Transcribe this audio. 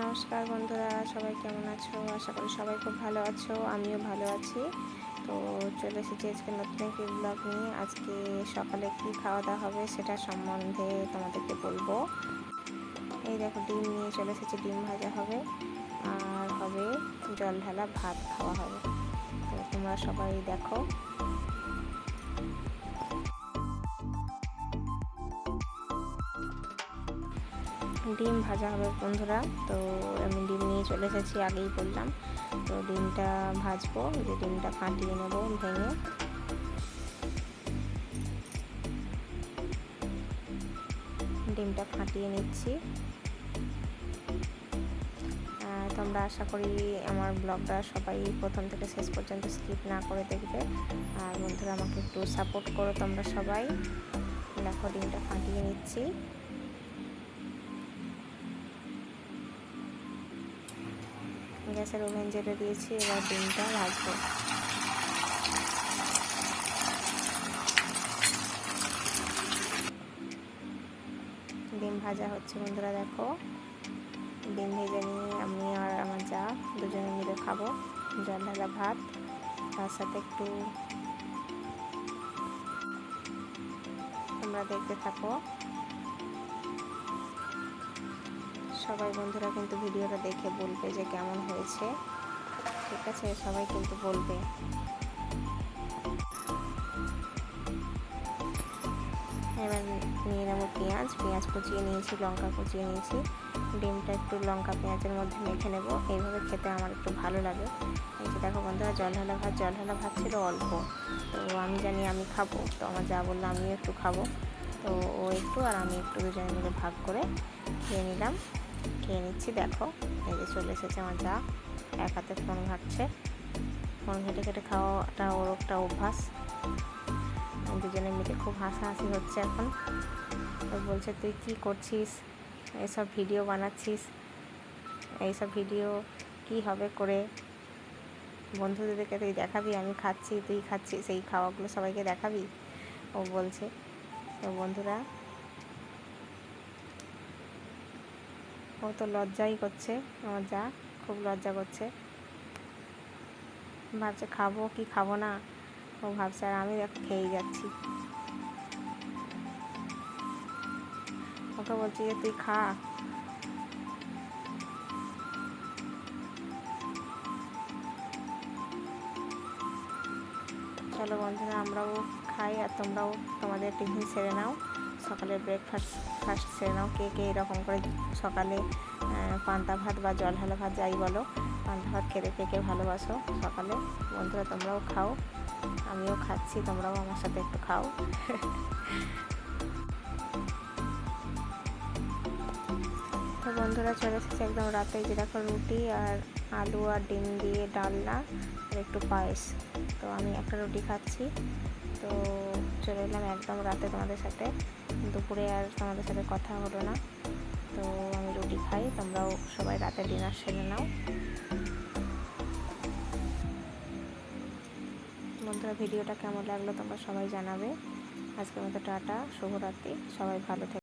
নমস্কার বন্ধুরা, সবাই কেমন আছো? আশা করি সবাই খুব ভালো আছো, আমিও ভালো আছি। তো চলে এসেছি আজকে নতুন একটি ব্লগ নিয়ে। আজকে সকালে কি খাওয়া দাওয়া হবে সেটা সম্বন্ধে তোমাদেরকে বলব। এই দেখো, ডিম নিয়ে চলে এসেছি, ডিম ভাজা হবে। আর হবে জল ঢালা ভাত খাওয়া হবে। তো তোমরা সবাই দেখো। ডিম ভাজা হবে বন্ধুরা। তো আমি ডিম নিয়ে চলে এসেছি, আগেই বললাম। তো ডিমটা ভাজবো যে ডিমটা ফাটিয়ে নেব ভেঙে। ডিমটা ফাটিয়ে নিচ্ছি। তোমরা আশা করি আমার ব্লগটা সবাই প্রথম থেকে শেষ পর্যন্ত স্কিপ না করে দেখবে। আর বন্ধুরা, আমাকে একটু সাপোর্ট করো তোমরা সবাই। দেখো, ডিমটা ফাটিয়ে নিচ্ছি। গ্যাসের ওভেন জেলে দিয়েছি, এবার ডিমটা ভাজবো। ডিম ভাজা হচ্ছে বন্ধুরা, দেখো। ডিম ভেজে নিয়ে আমি আর আমার যা, দুজনে মিলে খাব, জল ঢালা ভাত, তার সাথে একটু তোমরা দেখতে থাকো। সবাই বন্ধুরা কিন্তু ভিডিওটা দেখে বলবে যে কেমন হয়েছে। ঠিক আছে, সবাই কিন্তু বলবে। এবার নিয়ে নেব পেঁয়াজ। পেঁয়াজ কুচিয়ে নিয়েছি, লঙ্কা কুচিয়ে নিয়েছি। ডিমটা একটু লঙ্কা পেঁয়াজের মধ্যে মেখে নেব। এইভাবে খেতে আমার একটু ভালো লাগে। এই যে দেখো বন্ধুরা, জল ঢালা ভাত, জল ঢালা ভাত ছিল অল্প। তো আমি জানি আমি খাব, তো আমার যা বলল আমিও একটু খাব। তো ও একটু আর আমি একটু দুজনে মিলে ভাগ করে খেয়ে নিলাম। খেয়ে নিচ্ছি, দেখো। এই যে চলে এসেছে আমার যা। এক হাতে ফোন ঘাটছে। ফোন ঘেটে ঘেটে খাওয়াটা ওর একটা অভ্যাস। দুজনে মিলে খুব হাসাহাসি হচ্ছে এখন। বলছে, তুই কি করছিস? এসব ভিডিও বানাচ্ছিস? এইসব ভিডিও কি হবে করে? বন্ধুদেরকে তুই দেখাবি? আমি খাচ্ছি, তুই খাচ্ছিস সেই খাওয়াগুলো সবাইকে দেখাবি? ও বলছে। তো বন্ধুরা ও তো লজ্জাই করছে আমার যা, খুব লজ্জা করছে। ভাবছে, খাব কি খাব না? ও ভাবছে, আর আমি দেখ, খেয়েই যাচ্ছি। ওকে বলছি যে, তুই খা। চলো বন্ধুরা, আমরাও খাই আর তোমরাও তোমাদের টিফিন সেরে নাও। সকালে ব্রেকফাস্ট ফার্স্ট সেরে নাও। কে কে এরকম করে সকালে পান্তা ভাত বা জল ঢালা ভাত যাই বলো, পান্তা ভাত খেতে কে ভালোবাসো সকালে, বন্ধুরা তোমরাও খাও, আমিও খাচ্ছি, তোমরাও আমার সাথে একটু খাও। তো বন্ধুরা, চলে এসেছে একদম রাতে যে দেখো রুটি আর আলু আর ডিম দিয়ে ডালনা আর একটু পায়েস। তো আমি একটা রুটি খাচ্ছি। তো চলে এলাম একদম রাতে তোমাদের সাথে। দুপুরে আর তোমাদের সাথে কথা হলো না। তো আমি রুটি খাই, তোমরাও সবাই রাতে ডিনার সেরে নাও। বন্ধুরা, ভিডিওটা কেমন লাগল তোমরা সবাই জানাবে। আজকের মতো টাটা, শুভরাত্রি, সবাই ভালো থেকে।